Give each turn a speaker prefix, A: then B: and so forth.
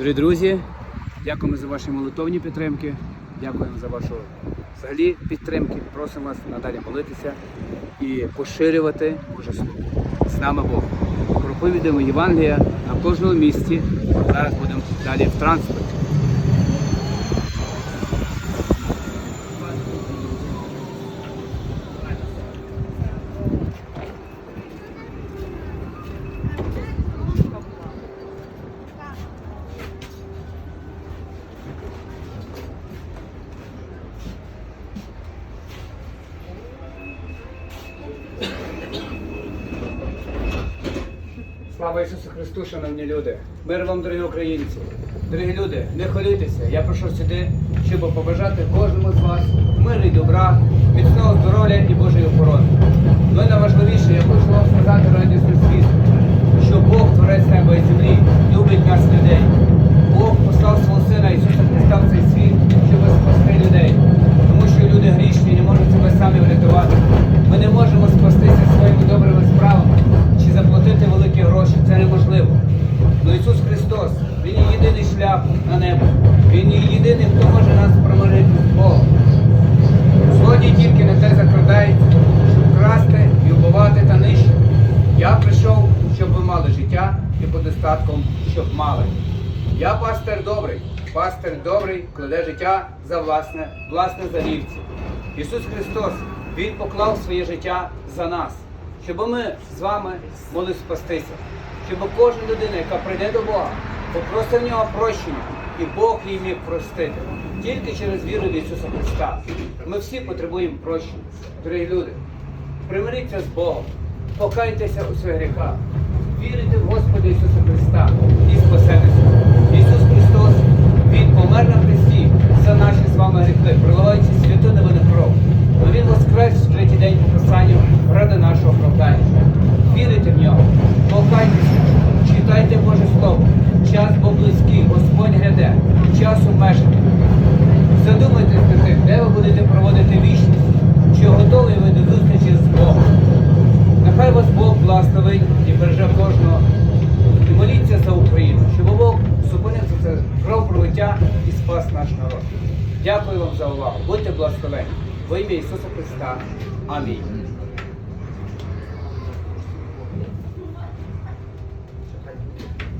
A: Дорогі друзі, дякуємо за ваші молитовні підтримки. Дякуємо за вашу взагалі підтримки. Просимо вас надалі молитися і поширювати Боже Слово. З нами Бог. Проповідуємо Євангелія на кожному місці. Зараз будемо далі в транспорті. Слава Ісусу Христу, шановні люди! Мир вам, дорогі українці! Дорогі люди, не хвилюйтеся. Я прийшов сюди, щоб побажати кожному з вас миру і добра, міцного здоров'я і Божої охорони. Ну і найважливіше, я хочу вам сказати радісний світ, що Бог, творець неба і землі, любить нас людей. Бог послав свого сина Ісуса Христа в цей світ, щоб спасти людей. Тому що люди грішні не можуть себе самі врятувати. Ми не можемо спастися своїми добрими справами чи заплатити великі гроші. Це неможливо. Но Ісус Христос, Він є на небо. Він є єдиний, хто може нас промирити з Богом. Злодій тільки на те закрадається, щоб красти і вбивати та нищити. Я прийшов, щоб ви мали життя і по достатком, щоб мали. Я пастир добрий, пастир добрий кладе життя за власне, власне за. Ісус Христос, Він поклав своє життя за нас, щоб ми з вами могли спастися, щоб кожна людина, яка прийде до Бога, попросить в нього прощення, і Бог їм міг простити. Тільки через віру в Ісуса Христа. Ми всі потребуємо прощення. Дорогі люди, примиріться з Богом, покайтеся у своїх гріхах, вірите в Господа Ісуса Христа і спасетеся. Ісус Христос, Він помер на Христі за наші з вами гріхи, проливаючи святу невинну кров. Но Він воскрес в третій день по Писанню ради нашого оправдання. Вірите в нього, покайтеся, читайте Боже Слово. Час бо близький, Господь гряде, час обмежений. Задумайтесь над тим, де ви будете проводити вічність, чи готові ви до зустрічі з Богом. Нехай вас Бог благословить і береже кожного. І моліться за Україну, щоб Бог зупинив це кровопролиття і спас наш народ. Дякую вам за увагу. Будьте благословені. Во ім'я Ісуса Христа. Амінь.